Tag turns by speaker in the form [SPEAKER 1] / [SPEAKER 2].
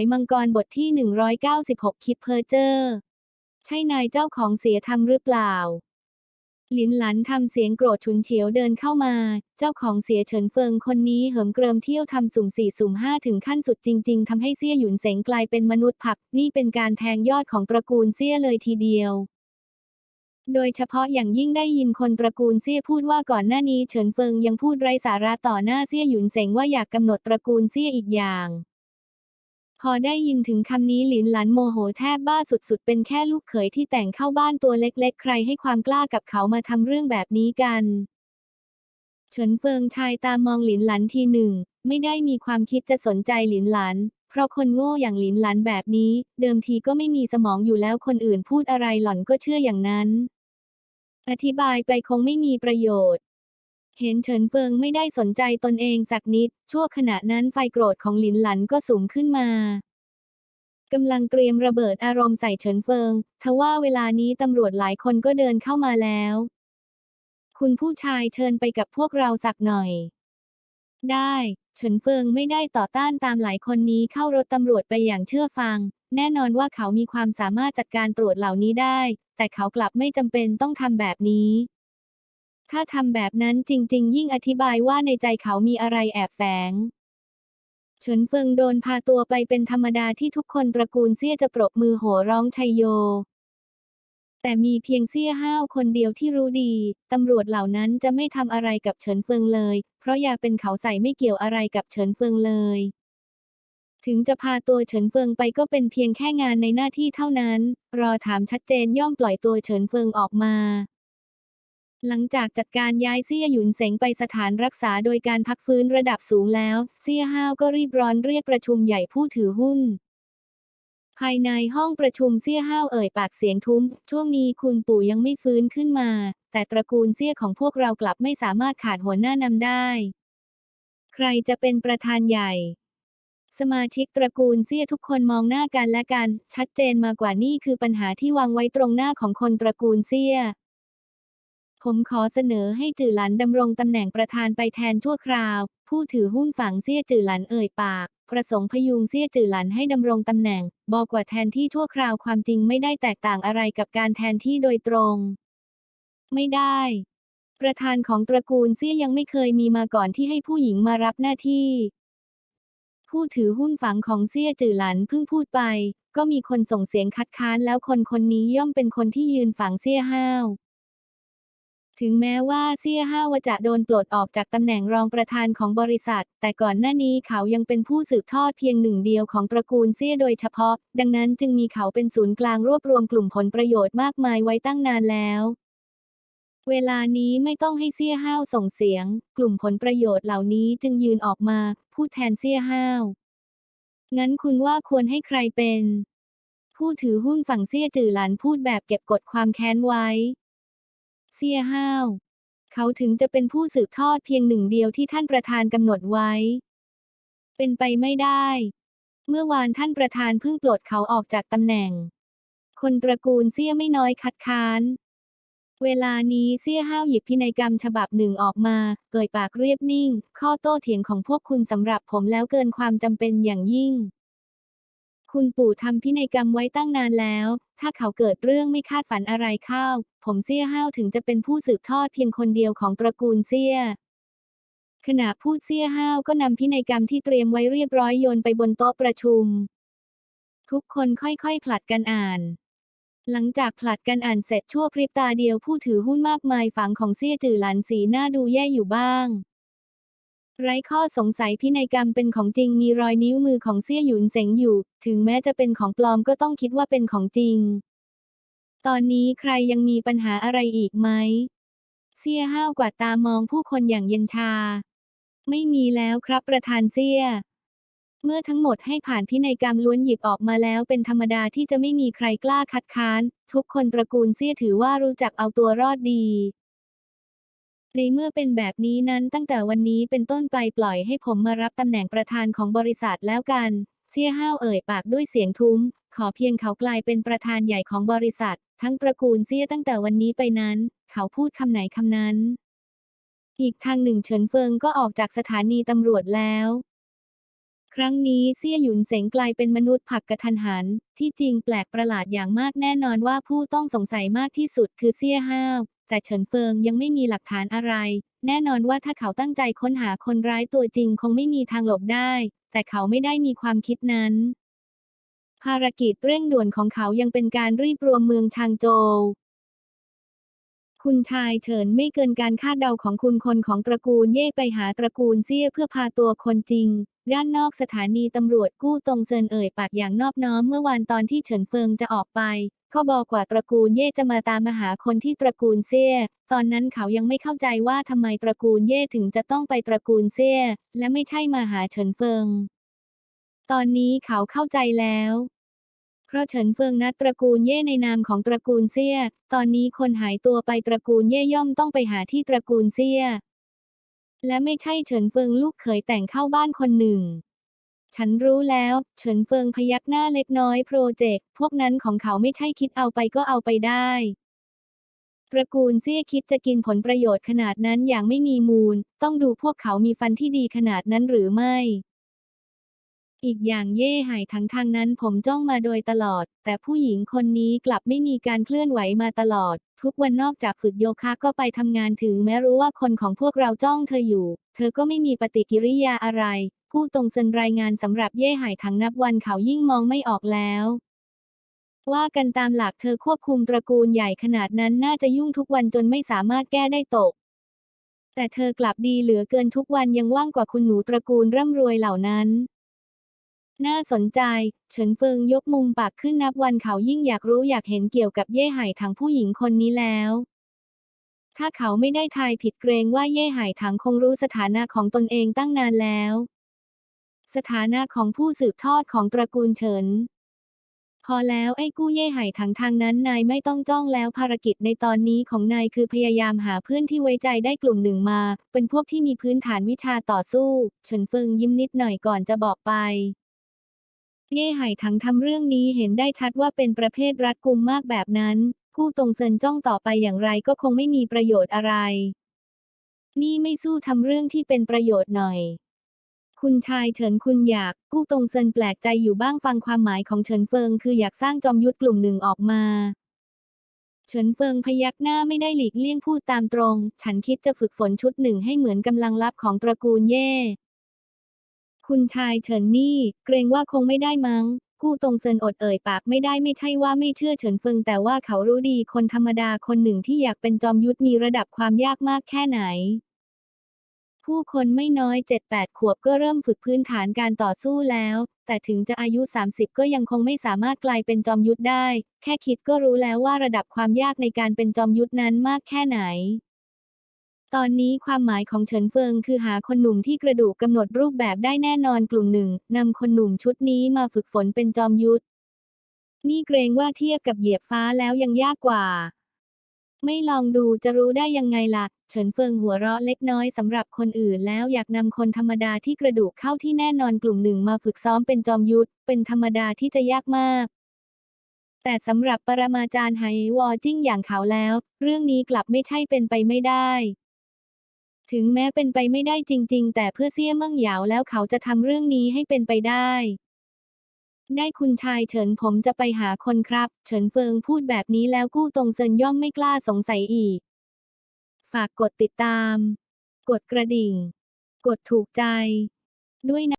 [SPEAKER 1] ยมังกรบทที่ 196 คิดเพ้อเจ้อ ใช่นายเจ้าของเสียทำหรือเปล่า หลินหลันทำเสียงโกรธฉุนเฉียวเดินเข้ามา เจ้าของเสียเฉินเฟิงคนนี้เหิมเกริมเที่ยวทำสุ่มสี่สุ่มห้าถึงขั้นสุดจริง ๆทำให้เซี่ยหยุนเสงกลายเป็นมนุษย์ผัก นี่เป็นการแทงยอดของตระกูลเซี่ยเลยทีเดียวโดยเฉพาะอย่างยิ่งได้ยินคนตระกูลเซี่ยพูดว่าก่อนหน้านี้เฉินเฟิงยังพูดไร้สาระต่อหน้าเซี่ยหยุนเสงว่าอยากกำหนดตระกูลเซี่ยอีกอย่าง พอได้ยินถึงคำนี้หลินหลันโมโหแทบบ้าสุดๆ เป็นแค่ลูกเขยที่แต่งเข้าบ้านตัวเล็กๆ ใครให้ความกล้ากับเขามาทำเรื่องแบบนี้กัน เฉินเฟิงชายตามองหลินหลันทีหนึ่ง ไม่ได้มีความคิดจะสนใจหลินหลัน เพราะคนโง่อย่างหลินหลันแบบนี้ เดิมทีก็ไม่มีสมองอยู่แล้วคนอื่นพูดอะไรหล่อนก็เชื่ออย่างนั้น อธิบายไปคงไม่มีประโยชน์ เห็นเฉินเฟิงไม่ได้สนใจตนเองสักนิด ชั่วขณะนั้นไฟโกรธของหลินหลันก็สูงขึ้นมากำลังเตรียมระเบิดอารมณ์ใส่เฉินเฟิง ทว่าเวลานี้ตำรวจหลายคนก็เดินเข้ามาแล้ว คุณผู้ชายเชิญไปกับพวกเราสักหน่อย ได้ เฉินเฟิงไม่ได้ต่อต้านตามหลายคนนี้เข้ารถตำรวจไปอย่างเชื่อฟัง แน่นอนว่าเขามีความสามารถจัดการตรวจเหล่านี้ได้ แต่เขากลับไม่จำเป็นต้องทำแบบนี้ ถ้าทำแบบนั้นจริง ๆ ยิ่งอธิบายว่าในใจเขามีอะไรแอบแฝงเฉินเฟิงโดนพาตัวไปเป็นธรรมดาที่ทุกคนตระกูลเซี่ยจะปรบมือโห่ร้องชัยโย แต่มีเพียงเซี่ยห้าวคนเดียวที่รู้ดี ตำรวจเหล่านั้นจะไม่ทำอะไรกับเฉินเฟิงเลย เพราะยาเป็นเขาใส่ไม่เกี่ยวอะไรกับเฉินเฟิงเลย ถึงจะพาตัวเฉินเฟิงไปก็เป็นเพียงแค่งานในหน้าที่เท่านั้น รอถามชัดเจนย่อมปล่อยตัวเฉินเฟิงออกมา หลังจากจัดการย้ายเซี่ยหยุนเสงไปสถานรักษาโดยการพักฟื้นระดับสูงแล้ว เซี่ยห้าวก็รีบร้อนเรียกประชุมใหญ่ผู้ถือหุ้น ภายในห้องประชุมเซี่ยห้าวเอ่ยปากเสียงทุ้ม ช่วงนี้คุณปู่ยังไม่ฟื้นขึ้นมา แต่ตระกูลเซี่ยของพวกเรากลับไม่สามารถขาดหัวหน้านำได้ ใครจะเป็นประธานใหญ่ สมาชิกตระกูลเซี่ยทุกคนมองหน้ากันและกัน ชัดเจนมากว่านี่คือปัญหาที่วางไว้ตรงหน้าของคนตระกูลเซี่ย ผมขอเสนอให้จื่อหลันดำรงตำแหน่งประธานไปแทนชั่วคราว ผู้ถือหุ้นฝั่งเซี่ยจื่อหลันเอ่ยปาก ประสงค์พยุงเซี่ยจื่อหลันให้ดำรงตำแหน่ง บอกว่าแทนที่ชั่วคราวความจริงไม่ได้แตกต่างอะไรกับการแทนที่โดยตรง ไม่ได้ ประธานของตระกูลเซี่ยยังไม่เคยมีมาก่อนที่ให้ผู้หญิงมารับหน้าที่ ผู้ถือหุ้นฝังของเซี่ยจื่อหลันเพิ่งพูดไป ก็มีคนส่งเสียงคัดค้านแล้วคนคนนี้ย่อมเป็นคนที่ยืนฝังเซี่ยห้าว ถึงแม้ว่าเซี่ยห้าวจะโดนปลดออกจากตำแหน่งรองประธานของบริษัท แต่ก่อนหน้านี้เขายังเป็นผู้สืบทอดเพียงหนึ่งเดียวของตระกูลเซี่ยโดยเฉพาะ ดังนั้นจึงมีเขาเป็นศูนย์กลางรวบรวมกลุ่มผลประโยชน์มากมายไว้ตั้งนานแล้วเวลานี้ไม่ต้องให้เซี่ยห้าวส่งเสียง กลุ่มผลประโยชน์เหล่านี้จึงยืนออกมา พูดแทนเซี่ยห้าว งั้นคุณว่าควรให้ใครเป็น ผู้ถือหุ้นฝั่งเซี่ยจื่อหลันพูดแบบเก็บกดความแค้นไว้ เซี่ยห้าว เขาถึงจะเป็นผู้สืบทอดเพียงหนึ่งเดียวที่ท่านประธานกำหนดไว้ เป็นไปไม่ได้ เมื่อวานท่านประธานเพิ่งปลดเขาออกจากตำแหน่ง คนตระกูลเซี่ยไม่น้อยคัดค้าน เวลานี้เซี่ยห้าวหยิบพินัยกรรมฉบับหนึ่งออกมาเอ่ยปากเรียบนิ่ง ข้อโต้เถียงของพวกคุณสำหรับผมแล้วเกินความจำเป็นอย่างยิ่ง คุณปู่ทำพินัยกรรมไว้ตั้งนานแล้ว ถ้าเขาเกิดเรื่องไม่คาดฝันอะไรเข้า ผมเซี่ยห้าวถึงจะเป็นผู้สืบทอดเพียงคนเดียวของตระกูลเซี่ย ขณะพูดเซี่ยห้าวก็นำพินัยกรรมที่เตรียมไว้เรียบร้อยโยนไปบนโต๊ะประชุม ทุกคนค่อยๆผลัดกันอ่าน หลังจากผลัดกันอ่านเสร็จชั่วพริบตาเดียวผู้ถือหุ้นมากมายฝังของเซี่ยจื่อหลันสีหน้าดูแย่อยู่บ้าง ไร้ข้อสงสัยพินัยกรรมเป็นของจริงมีรอยนิ้วมือของเซี่ยหยุนเสงอยู่ ถึงแม้จะเป็นของปลอมก็ต้องคิดว่าเป็นของจริง ตอนนี้ใครยังมีปัญหาอะไรอีกไหมเซี่ยห้าวกว่าตามองผู้คนอย่างเย็นชา ไม่มีแล้วครับประธานเซี่ย เมื่อทั้งหมดให้ผ่านพินัยกรรมล้วนหยิบออกมาแล้วเป็นธรรมดาที่จะไม่มีใครกล้าคัดค้าน ทุกคนตระกูลเซี่ยถือว่ารู้จักเอาตัวรอดดี ในเมื่อเป็นแบบนี้นั้นตั้งแต่วันนี้เป็นต้นไปปล่อยให้ผมมารับตำแหน่งประธานของบริษัทแล้วกันเซี่ยห้าวเอ่ยปากด้วยเสียงทุ้ม ขอเพียงเขากลายเป็นประธานใหญ่ของบริษัท ทั้งตระกูลเซี่ยตั้งแต่วันนี้ไปนั้น เขาพูดคำไหนคำนั้น อีกทางหนึ่งเฉินเฟิงก็ออกจากสถานีตำรวจแล้วครั้งนี้เซี่ยหยุนเสงกลายเป็นมนุษย์ผักกระทันหัน ที่จริงแปลกประหลาดอย่างมากแน่นอนว่าผู้ต้องสงสัยมากที่สุดคือเซี่ยห้าว แต่เฉินเฟิงยังไม่มีหลักฐานอะไร แน่นอนว่าถ้าเขาตั้งใจค้นหาคนร้ายตัวจริงคงไม่มีทางหลบได้ แต่เขาไม่ได้มีความคิดนั้น ภารกิจเร่งด่วนของเขายังเป็นการรีบรวมเมืองชางโจวคุณชายเฉินไม่เกินการคาดเดาของคุณคนของตระกูลเย่ไปหาตระกูลเซี่ยเพื่อพาตัวคนจริง ด้านนอกสถานีตำรวจกู้ตรงเซินเอ่ยปากอย่างนอบน้อมเมื่อวานตอนที่เฉินเฟิงจะออกไปก็บอกกว่าตระกูลเย่จะมาตามมาหาคนที่ตระกูลเซี่ย ตอนนั้นเขายังไม่เข้าใจว่าทำไมตระกูลเย่ถึงจะต้องไปตระกูลเซี่ย และไม่ใช่มาหาเฉินเฟิง ตอนนี้เขาเข้าใจแล้ว เพราะเฉินเฟิงนัดตระกูลเย่ในนามของตระกูลเซี่ย ตอนนี้คนหายตัวไปตระกูลเย่ย่อมต้องไปหาที่ตระกูลเซี่ย และไม่ใช่เฉินเฟิงลูกเขยแต่งเข้าบ้านคนหนึ่ง ฉันรู้แล้ว เฉินเฟิงพยักหน้าเล็กน้อยโปรเจกต์พวกนั้นของเขาไม่ใช่คิดเอาไปก็เอาไปได้ตระกูลเซี่ยคิดจะกินผลประโยชน์ขนาดนั้นอย่างไม่มีมูล ต้องดูพวกเขามีฟันที่ดีขนาดนั้นหรือไม่ อีกอย่างเย่หายทั้งทางนั้นผมจ้องมาโดยตลอด แต่ผู้หญิงคนนี้กลับไม่มีการเคลื่อนไหวมาตลอด ทุกวันนอกจากฝึกโยคะก็ไปทำงานถึงแม้รู้ว่าคนของพวกเราจ้องเธออยู่ เธอก็ไม่มีปฏิกิริยาอะไร กู้ตรงเซินรายงานสำหรับเย่หายทั้งนับวันเขายิ่งมองไม่ออกแล้วว่ากันตามหลักเธอควบคุมตระกูลใหญ่ขนาดนั้นน่าจะยุ่งทุกวันจนไม่สามารถแก้ได้ตก แต่เธอกลับดีเหลือเกินทุกวันยังว่างกว่าคุณหนูตระกูลร่ำรวยเหล่านั้น น่าสนใจเฉินเฟิงยกมุมปากขึ้นนับวันเขายิ่งอยากรู้อยากเห็นเกี่ยวกับเย่ไห่ถังผู้หญิงคนนี้แล้ว ถ้าเขาไม่ได้ทายผิดเกรงว่าเย่ไห่ถังคงรู้สถานะของตนเองตั้งนานแล้ว สถานะของผู้สืบทอดของตระกูลเฉิน พอแล้วไอ้กู้เย่ไห่ถังทางนั้นนายไม่ต้องจ้องแล้วภารกิจในตอนนี้ของนายคือพยายามหาเพื่อนที่ไว้ใจได้กลุ่มหนึ่งมา เป็นพวกที่มีพื้นฐานวิชาต่อสู้ เฉินเฟิงยิ้มนิดหน่อยก่อนจะบอกไป เย่ไห่ถังทำเรื่องนี้เห็นได้ชัดว่าเป็นประเภทรัดกุมมากแบบนั้น กู้ตรงเซินจ้องต่อไปอย่างไรก็คงไม่มีประโยชน์อะไร นี่ไม่สู้ทำเรื่องที่เป็นประโยชน์หน่อย คุณชายเฉินคุณอยาก กู้ตรงเซินแปลกใจอยู่บ้างฟังความหมายของเฉินเฟิง คืออยากสร้างจอมยุทธกลุ่มหนึ่งออกมาเฉินเฟิงพยักหน้าไม่ได้หลีกเลี่ยงพูดตามตรง ฉันคิดจะฝึกฝนชุดหนึ่งให้เหมือนกำลังลับของตระกูลเย่ คุณชายเฉินนี่ เกรงว่าคงไม่ได้มั้ง กู้ตรงเซินอดเอ่ยปากไม่ได้ไม่ใช่ว่าไม่เชื่อเฉินเฟิง แต่ว่าเขารู้ดีคนธรรมดาคนหนึ่งที่อยากเป็นจอมยุทธมีระดับความยากมากแค่ไหน ผู้คนไม่น้อย 7-8 ขวบก็เริ่มฝึกพื้นฐานการต่อสู้แล้ว แต่ถึงจะอายุ 30 ก็ยังคงไม่สามารถกลายเป็นจอมยุทธได้ แค่คิดก็รู้แล้วว่าระดับความยากในการเป็นจอมยุทธนั้นมากแค่ไหน ตอนนี้ความหมายของเฉินเฟิงคือหาคนหนุ่มที่กระดูกกำหนดรูปแบบได้แน่นอนกลุ่มหนึ่งนำคนหนุ่มชุดนี้มาฝึกฝนเป็นจอมยุทธนี่เกรงว่าเทียบกับเหยียบฟ้าแล้วยังยากกว่า ไม่ลองดูจะรู้ได้ยังไงล่ะ เฉินเฟิงหัวเราะเล็กน้อยสำหรับคนอื่นแล้วอยากนำคนธรรมดาที่กระดูกเข้าที่แน่นอนกลุ่มหนึ่งมาฝึกซ้อมเป็นจอมยุทธเป็นธรรมดาที่จะยากมาก แต่สำหรับปรมาจารย์ไหวอจิ้งอย่างเขาแล้ว เรื่องนี้กลับไม่ใช่เป็นไปไม่ได้ ถึงแม้เป็นไปไม่ได้จริง ๆ แต่เพื่อเสี่ยเมิ่งเหยาวแล้วเขาจะทำเรื่องนี้ให้เป็นไปได้ ได้คุณชายเฉินผมจะไปหาคนครับ เฉินเฟิงพูดแบบนี้แล้วกู้ตรงเซินย่อมไม่กล้าสงสัยอีก ฝากกดติดตาม กดกระดิ่ง กดถูกใจ ด้วยนะ